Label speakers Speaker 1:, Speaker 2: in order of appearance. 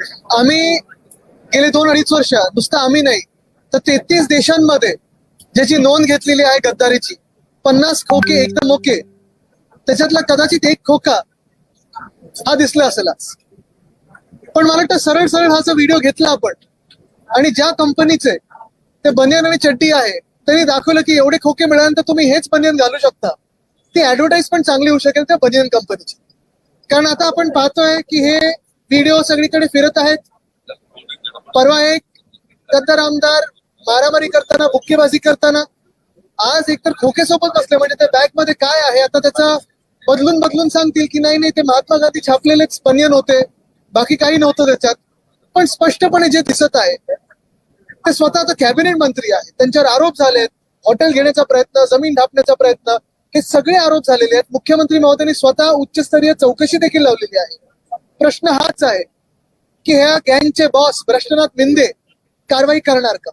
Speaker 1: आम्ही गेले दोन अडीच वर्ष नुसतं आम्ही नाही. तर तेहतीस देशांमध्ये ज्याची नोंद घेतलेली आहे गद्दारीची पन्नास खोके एकदम ओके. त्याच्यातला कदाचित एक खोका हा दिसला असेल आज पण मला वाटतं सरळ सरळ हा जो व्हिडिओ घेतला आपण आणि ज्या कंपनीचे ते बनियन आणि चड्डी आहे त्यांनी दाखवलं की एवढे खोके मिळाल्यानंतर तुम्ही हेच बनियन घालू शकता. ती ऍडव्हर्टाईज पण चांगली होऊ शकेल त्या बनियन कंपनीची. कारण आता आपण पाहतोय की हे व्हिडिओ सगळीकडे फिरत आहेत. परवा एक कद्दर आमदार मारामारी करताना बुक्केबाजी करताना आज एकतर खोकेसोबत बसले. म्हणजे त्या बॅगमध्ये काय आहे आता त्याचा बदलून बदलून सांगतील की नाही नाही ते महात्मा गांधी छापलेलेच स्पनियन होते. बाकी काही नव्हतं त्याच्यात. पण स्पष्टपणे जे दिसत आहे ते स्वतः आता कॅबिनेट मंत्री आहे त्यांच्यावर आरोप झालेत. हॉटेल घेण्याचा प्रयत्न जमीन ढापण्याचा प्रयत्न हे सगळे आरोप झालेले आहेत. मुख्यमंत्री महोदयांनी स्वतः उच्चस्तरीय चौकशी देखील लावलेली आहे. प्रश्न हाच आहे की ह्या गँगचे बॉस भ्रष्टनाथ मिंदे कारवाई करणार का?